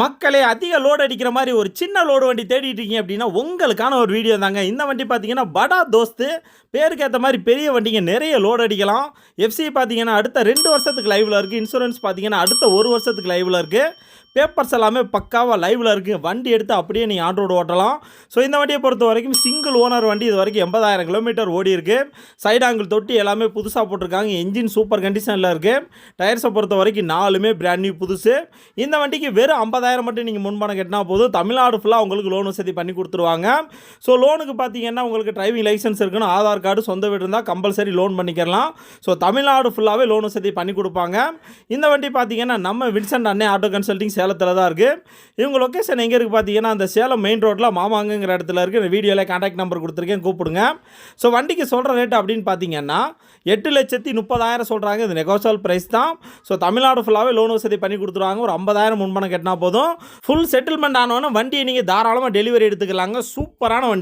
மக்களே அதிக லோடு அடிக்கிற மாதிரி ஒரு சின்ன லோடு வண்டி தேடிட்டு இருக்கீங்க அப்படின்னா உங்களுக்கான ஒரு வீடியோ தாங்க. இந்த வண்டி பார்த்தீங்கன்னா படா தோஸ்து. பேருக்கு ஏற்ற மாதிரி பெரிய வண்டிங்க நிறைய லோடு அடிக்கலாம். எஃப்சி பார்த்தீங்கன்னா அடுத்த ரெண்டு வருஷத்துக்கு லைவில் இருக்குது இன்சூரன்ஸ் பார்த்தீங்கன்னா அடுத்த ஒரு வருஷத்துக்கு லைவில் இருக்குது பேப்பர்ஸ் எல்லாமே பக்காவாக லைவில் இருக்குது வண்டி எடுத்து அப்படியே நீங்கள் ஆன் ரோடு ஓட்டலாம். ஸோ இந்த வண்டியை பொறுத்த வரைக்கும் சிங்கிள் ஓனர் வண்டி இது வரைக்கும் எண்பதாயிரம் கிலோமீட்டர் ஓடி இருக்குது சைடு ஆங்கிள் தொட்டி எல்லாமே புதுசாக போட்டிருக்காங்க. என்ஜின் சூப்பர் கண்டிஷனில் இருக்குது டயர்ஸை பொறுத்த வரைக்கும் நாலுமே பிராண்ட் நியூ புதுசு. இந்த வண்டிக்கு வெறும் ஐம்பதாயிரம் மட்டும் நீங்கள் முன்பணம் கட்டினா போதும். தமிழ்நாடு ஃபுல்லாக உங்களுக்கு லோன் வசதி பண்ணி கொடுத்துருவாங்க. ஸோ லோனுக்கு பார்த்தீங்கன்னா உங்களுக்கு டிரைவிங் லைசன்ஸ் இருக்கணும். ஆதார் கார்டு சொந்த வீடு இருந்தால் கம்பல்சரி லோன் பண்ணிக்கலாம். ஸோ தமிழ்நாடு ஃபுல்லாகவே லோன் வசதி பண்ணி கொடுப்பாங்க. இந்த வண்டி பார்த்தீங்கன்னா நம்ம வின்சென்ட் அண்ணே ஆட்டோ கன்சல்டிங் சேலத்தில் தான் இருக்குது இவங்க லொக்கேஷன் எங்கே இருக்குது பார்த்தீங்கன்னா அந்த சேலம் மெயின் ரோட்டில் மாமாங்கங்கிற இடத்துல இருக்குது இந்த வீடியோவில் கான்டாக்ட் நம்பர் கொடுத்துருக்கேன் கூப்பிடுங்க. ஸோ வண்டிக்கு சொல்கிற ரேட் அப்படின்னு பார்த்தீங்கன்னா எட்டு லட்சத்தி முப்பதாயிரம் சொல்கிறாங்க இது நெகோசியல் ப்ரைஸ் தான். ஸோ தமிழ்நாடு ஃபுல்லாகவே லோன் வசதி பண்ணி கொடுத்துருவாங்க. ஒரு ஐம்பதாயிரம் முன்பணம் கட்டினா போதும். ஃபுல் செட்டில்மெண்ட் ஆனவொன்னே வண்டியை நீங்கள் தாராளமாக டெலிவரி எடுத்துக்கலாங்க. சூப்பரான வண்டி.